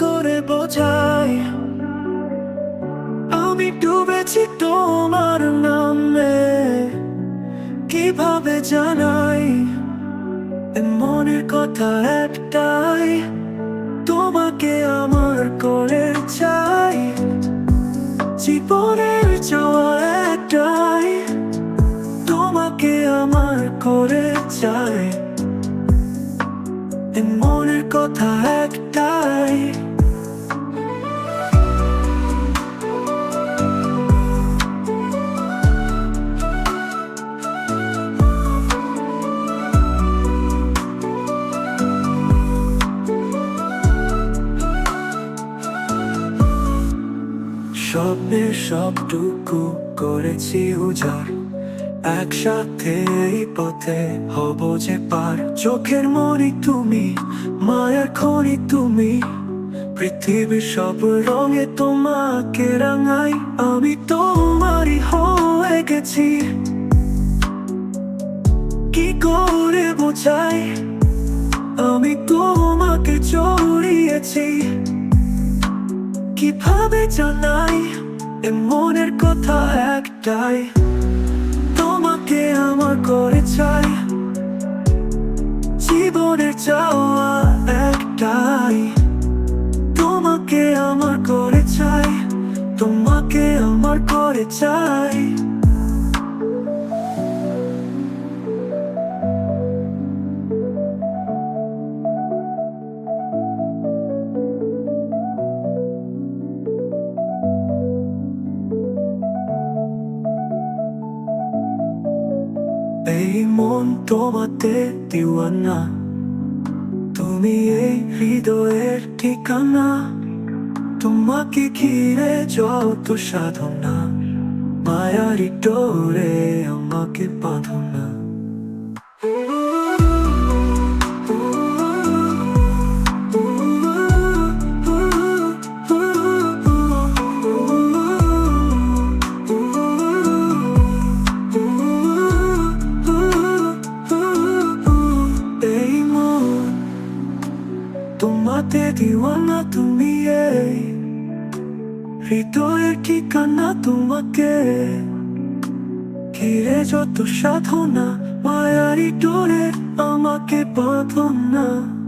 করে বোঝাই। আমি ডুবেছি তোমার নামে, কীভাবে জানাই? মনের কথা একটাই, তোমাকে আমার করে চাই। জীবনের চাওয়া একটাই, তোমাকে আমার করে চাই। মনের কথা একটাই। স্বপ্নের সবটুকু করেছি উজাড়। একসাথে এই পথে হব যে পার। চোখের মনি তুমি, মায়ার খনি তুমি। পৃথিবীর সব রঙে তোমাকে রাঙাই। আমি তোমারই হয়ে গেছি। কি করে বোঝাই? আমি তোমাকে জড়িয়েছি কীভাবে জানাই? এ মনের কথা একটাই। তোমাকে আমার করে চাই। জীবনের চাওয়া একটাই। তোমাকে আমার করে চাই। তোমাকে আমার করে চাই। এই মন তোমাতে দিওয়ানা। তুমি এই হৃদয়ের ঠিকানা। তোমাকে ঘিরে যত সাধনা। মায়ারি ডোরে আমাকে বাঁধনা। তোমাতে দিওয়ানা তুমি হৃদয়ের ঠিকানা তোমাকে। ঘিরে যত সাধনা মায়ারি ডোরে আমাকে বাঁধনা